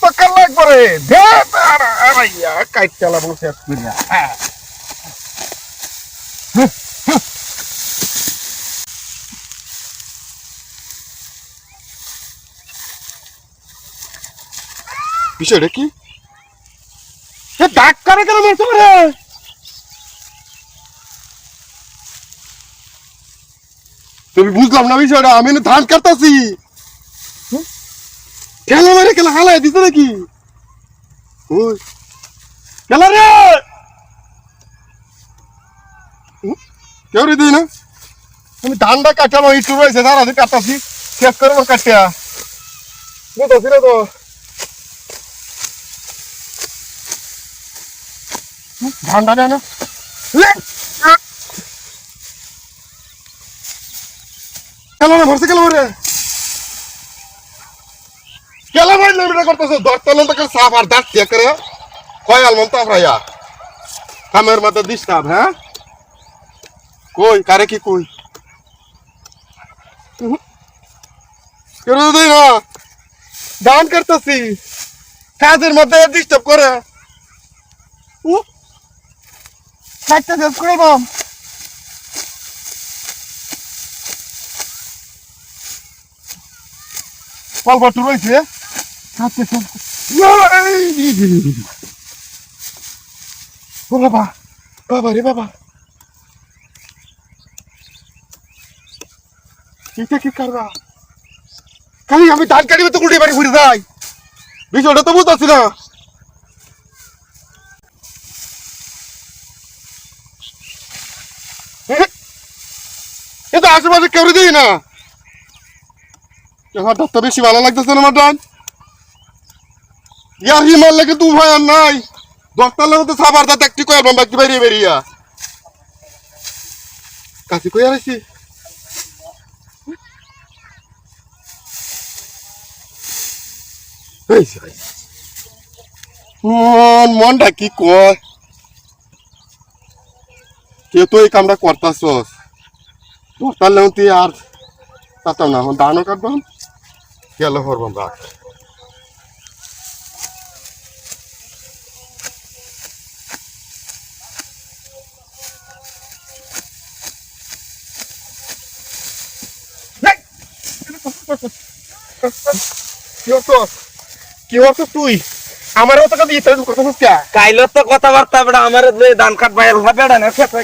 তো কাল একবারে দে আর আরাইয়া কাইট চালা বসে করিয়া। হ্যাঁ। বিষয়টা কি? এ ডাক কেন তুমি বুঝলাম না বিষয়টা, আমি ধান কাটতাছি। খেলা মারে, খেলা হালাই দিতে নাকি? খেলা রে? কেউ রে দিই না? আমি ধানটা কাটানো ইটু রয়েছে তারা কাটতাছি। শেষ করে আমার কাটিয়া বুঝতেছি না তো ধানটা নেয় না। খেলা না ভরসে খেলা মারে। লেবড়া করতেছ দর্তন তো সাফ আর দাঁত দিয়ে করে কয় আলমন তো আপনারা কামের মধ্যে ডিস্টার্ব হ্যাঁ? কই, কারে কি কই? কেন দেই না গান করতেছি। কাজের মধ্যে ডিস্টার্ব করে। কাজটা শেষ কল করতে রয়েছে আচ্ছা ও বাবা বাবা রে বাবা এটা কি করবা খালি আমি ধান কাটিবে তো উল্টে বাড়ি ঘুরে যাই বিষয়টা তো বুঝতেছি না এটা আশেপাশে কেউ দিই না। হঠাৎ তো বেশি ভালো লাগতেছে না মাটন ইয়ার হিমাল লেগে তু ভাই আর নাই। দশটার লেগে তো সাবার দাঁত একটি কয়ার বাম্বা একটি বেরিয়ে বেরিয়া। কাছে কই আছি মন, মনটা কি কয়? কে তো এই কামটা করতাছস? দশটার লেগে তুই আর পারতাম না দানও কাটবাম গেল হরবাম রাখ। কি হতো? কি হতো তুই? আমারও তো কাছে ইত্যাদি কথা শুনছিস কাইলো তো কথাবার্তা বেড়া আমার ধান কাট বাইর হবে বেড়া না খেতে